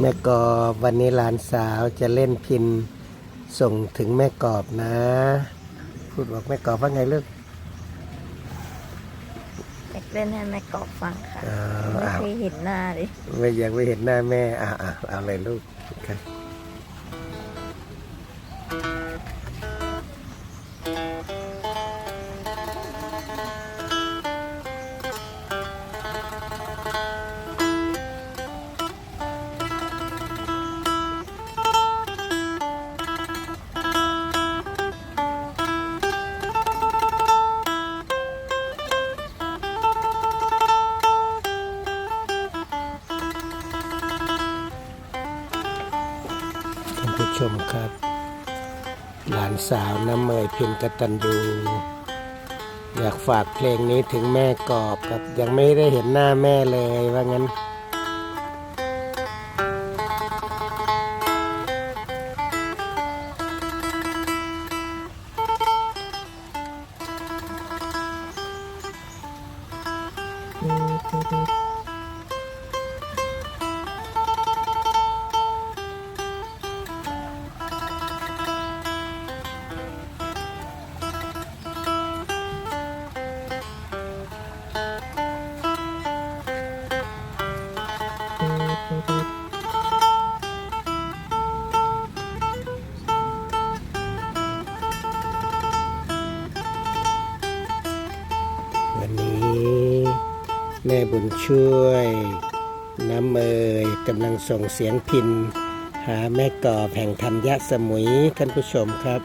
แม่กอบวันนี้หลานสาวจะเล่นพินส่งถึงแม่กอบนะ พูดบอกแม่กอบว่าไงลูกอยากเล่นให้แม่กอบฟังค่ะอ่าไม่อ้าวเคยเห็นหน้าเลยไม่อยากไปเห็นหน้าแม่อ่าอ่าเอาเลยลูกครับ ชมครับ หลานสาวน้ำเมยเพินกตันยูอยากฝากเพลงนี้ถึงแม่กอบครับ ยังไม่ได้เห็นหน้าแม่เลยว่างั้น วันนี้ แม่บุญช่วย น้ำเมยกำลังส่งเสียงพินหาแม่กอบแห่งธัญญสมุยท่านผู้ชมครับ